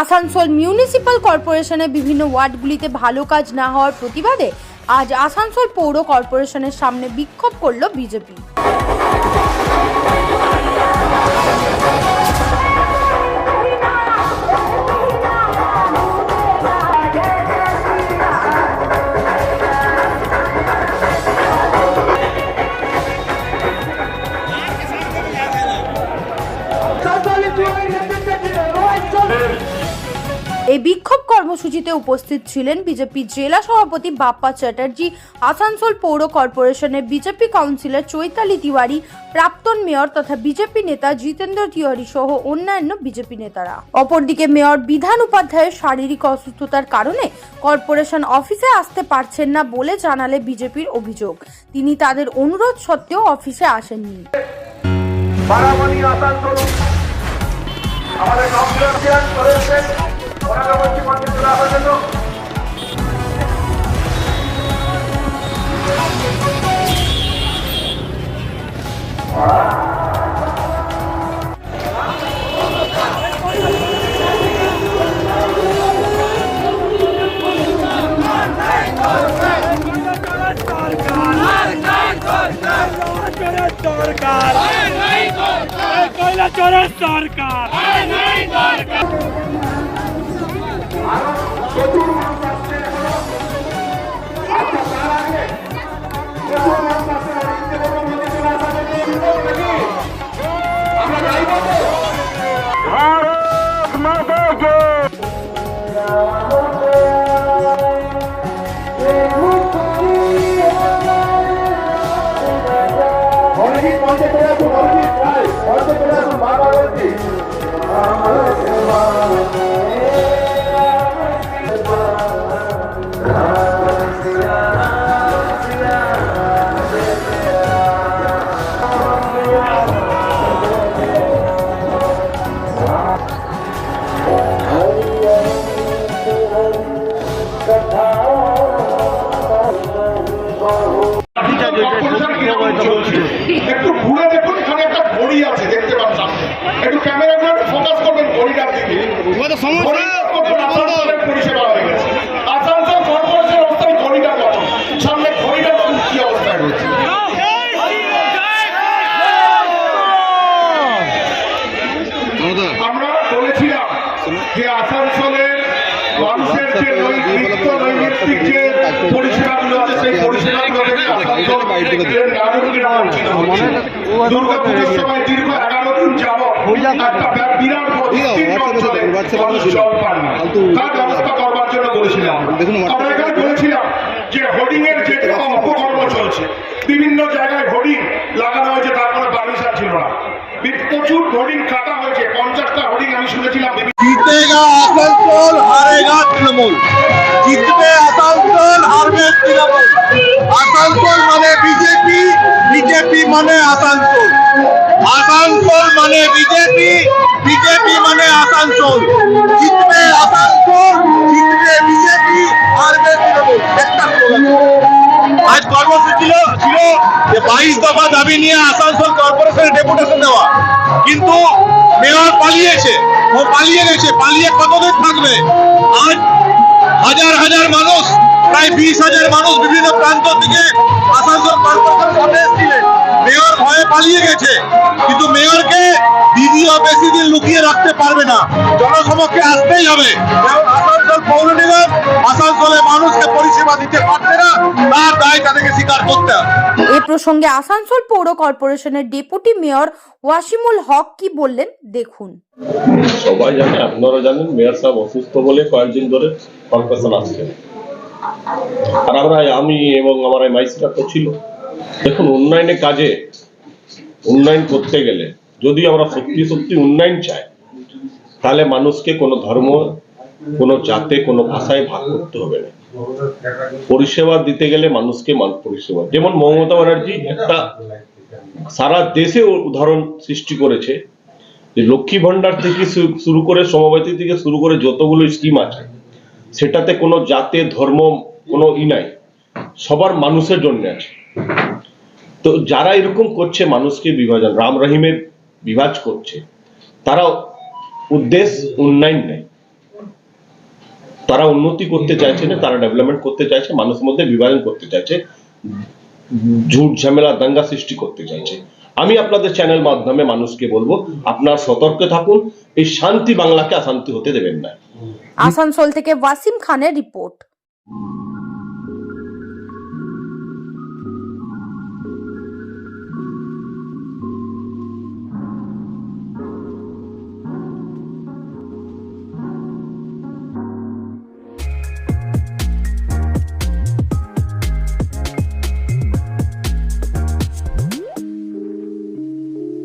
Asansol municipal কর্পোরেশনের বিভিন্ন ওয়ার্ডগুলিতে ভালো কাজ না হওয়ার প্রতিবাদে আজ আসানসোল পৌর কর্পোরেশনের সামনে বিক্ষোভ করল বিজেপি। কর্মসূচিতে উপস্থিত ছিলেন বিজেপি জেলা সভাপতি বাপ্পা চ্যাটার্জি, আসানসোল পৌর কর্পোরেশনের বিজেপি কাউন্সিলর চৈতালি তিওয়ারি, প্রাক্তন মেয়র তথা বিজেপি নেতা জিতেন্দ্র তিওয়ারি সহ অন্যান্য বিজেপি নেতারা। অপরদিকে মেয়র বিধান উপাধ্যায়ের শারীরিক অসুস্থতার কারণে কর্পোরেশন অফিসে আসতে পারছেন না বলে জানালে বিজেপির অভিযোগ। তিনি তাদের অনুরোধ সত্ত্বেও অফিসে আসেননি। আমাদের councillor chair ¡Ay, no hay torca! ¡Ay, no hay torca! Thank you. দিকে ঘড়িটার পরিষেবা হয়ে গেছে। আসানসোল কর্পোরেশনের অবস্থায় ঘড়িটার মতন সামনে ঘড়িটার কি অবস্থায় রয়েছে আমরা বলেছিলাম যে আসানসোলের মানুষের যে নৈ- নিত্য নৈমিত্তিক যে পরিষেবাগুলো আছে সেই পরিষেবাগুলো থেকে আসানসোল এর নাগরিকের দুর্গাপুজোর সময় দীর্ঘ এগারো দিন যাবৎ যে চলছে। বিভিন্ন জায়গায় হোর্ডিং লাগানো হয়েছে তারপরে পারমিশন ছিল না। প্রচুর হোর্ডিং কাটা হয়েছে। পঞ্চাশটা হোর্ডিং আমি শুনেছিলাম তৃণমূল। জিতবে আসানসোল হারবে তৃণমূল। আসানসোল মানে বিজেপি বিজেপি মানে আসানসোল। জিতবে আসানসোল, জিতবে বিজেপি, হারবে। আজ কর্মসূচি ছিল যে বাইশ দফা দাবি নিয়ে আসানসোল কর্পোরেশনের ডেপুটেশন দেওয়া। কিন্তু মেয়র পালিয়েছে, ও পালিয়ে গেছে, পালিয়ে কতদিন থাকবে? আজ হাজার হাজার মানুষ প্রায় বিশ হাজার মানুষ বিভিন্ন প্রান্ত থেকে আসানসোল কর্পোরেশন সামনে এসেছিলেন। মেয়র ভয়ে পালিয়ে গেছে। কিন্তু মেয়রকে দিদিও বেশি দিন লুকিয়ে রাখতে পারবে না। জনসমক্ষে আসতেই হবে। আসানসোল পৌর নিগম আসানসোলের মানুষকে পরিষেবা দিতে পারছে না। তার দায় তাদেরকে স্বীকার করতে হবে। এ প্রসঙ্গে আসানসোল পৌর কর্পোরেশনের ডেপুটি মেয়র ওয়াসিমুল হক কি বললেন? দেখুন। সবাই জানে আপনারা জানেন মেয়র সাহেব অসুস্থ বলে কয়েকদিন ধরে কর্পোরেশন আসছে। আর আমরা আমি এবং আমার এই মাইসিরা তো ছিল। দেখুন উন্নয়নে কাজে উন্নয়ন করতে গেলে যদি আমরা সত্যি সত্যি উন্নয়ন চাই, তাহলে মানুষকে কোনো ধর্ম, কোনো জাতে, কোনো ভাষায় ভাগ করতে হবে না। পরিষেবা দিতে গেলে মানুষকে মান- পরিষেবা। যেমন মমতা ব্যানার্জি একটা সারা দেশে উদাহরণ সৃষ্টি করেছে যে লক্ষ্মী ভান্ডার থেকে শুরু করে সমবায়তি থেকে শুরু করে যতগুলো স্কিম আছে সেটাতে কোনো জাতে, ধর্ম, কোনো ই নাই। সবার মানুষের জন্য আছে। তো যারা এরকম করছে মানুষকে বিভাজন, রাম রহিমের বিভাজ করছে, তারা উদ্দেশ্য উন্নয়ন নেই। তারা উন্নতি করতে চাইছে না, তারা ডেভেলপমেন্ট করতে চাইছে, মানুষের মধ্যে বিভাজন করতে চাইছে, ঝুট ঝামেলা, দাঙ্গা সৃষ্টি করতে চাইছে। আমি আপনাদের চ্যানেল মাধ্যমে মানুষকে বলব, আপনার সতর্ক থাকুন, এই শান্তি বাংলাকে অশান্তি হতে দেবেন না। আসানসোল থেকে ওয়াসিম খানের রিপোর্ট।